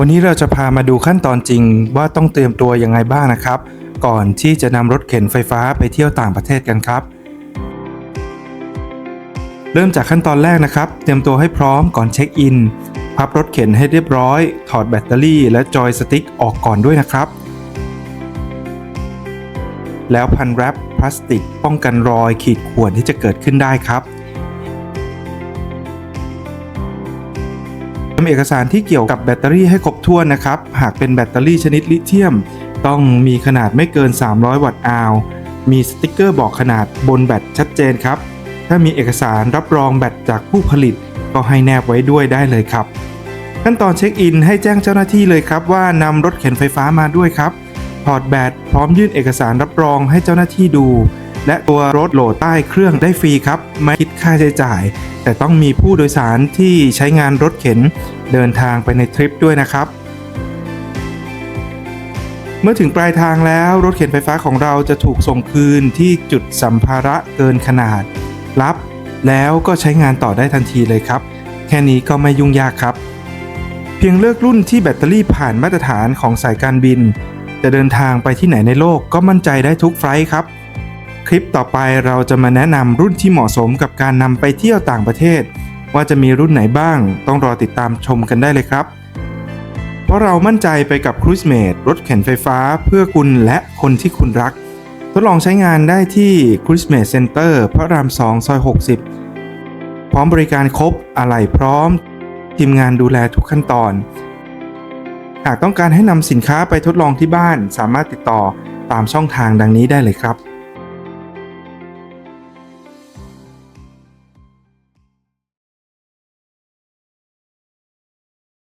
วันนี้เราจะพามาดูขั้นตอนจริงว่าต้องเตรียมตัวยังไงบ้างนะครับ ก่อนที่จะนำรถเข็นไฟฟ้าไปเที่ยวต่างประเทศกันครับ เริ่มจากขั้นตอนแรกนะครับ เตรียมตัวให้พร้อมก่อนเช็คอิน พับรถเข็นให้เรียบร้อย ถอดแบตเตอรี่และจอยสติ๊กออกก่อนด้วยนะครับ แล้วพันแรปพลาสติกป้องกันรอยขีดข่วนที่จะเกิดขึ้นได้ครับ ทำเอกสารที่เกี่ยวกับแบตเตอรี่ให้ครบถ้วนนะครับ หากเป็นแบตเตอรี่ชนิดลิเธียม ต้องมีขนาดไม่เกิน 300 วัตต์อาวมีสติกเกอร์บอกขนาดบนแบตชัดเจนครับ ถ้ามีเอกสารรับรองแบตจากผู้ผลิตก็ให้แนบไว้ด้วยได้เลยครับ ขั้นตอนเช็คอินให้แจ้งเจ้าหน้าที่เลยครับ ว่านำรถเข็นไฟฟ้ามาด้วยครับถอดแบตพร้อมยื่นเอกสารรับรองให้เจ้าหน้าที่ดู และตัวรถโหลดใต้เครื่องได้ฟรีครับ ไม่คิดค่าใช้จ่าย แต่ต้องมีผู้โดยสารที่ใช้งานรถเข็นเดินทางไปในทริปด้วยนะครับเมื่อถึงปลายทางแล้วรถเข็นไฟฟ้าของเราจะถูกส่งคืนที่จุดสัมภาระเกินขนาด รับ แล้วก็ใช้งานต่อได้ทันทีเลยครับ แค่นี้ก็ไม่ยุ่งยากครับ เพียงเลือกรุ่นที่แบตเตอรี่ผ่านมาตรฐานของสายการบิน จะเดินทางไปที่ไหนในโลกก็มั่นใจได้ทุกไฟล์ครับ คลิปต่อไปเราจะมาแนะนำรุ่นที่เหมาะสมกับการนำไปเที่ยวต่างประเทศ ว่าจะมีรุ่นไหนบ้าง ต้องรอติดตามชมกันได้เลยครับ เพราะเรามั่นใจไปกับ Cruise Mate รถเข็นไฟฟ้าเพื่อคุณและคนที่คุณรัก ทดลองใช้งานได้ที่ Cruise Mate Center พระราม 2 ซอย 60 พร้อมบริการครบอะไหล่พร้อม ทีมงานดูแลทุกขั้นตอน หากต้องการให้นำสินค้าไปทดลองที่บ้าน สามารถติดต่อตามช่องทางดังนี้ได้เลยครับ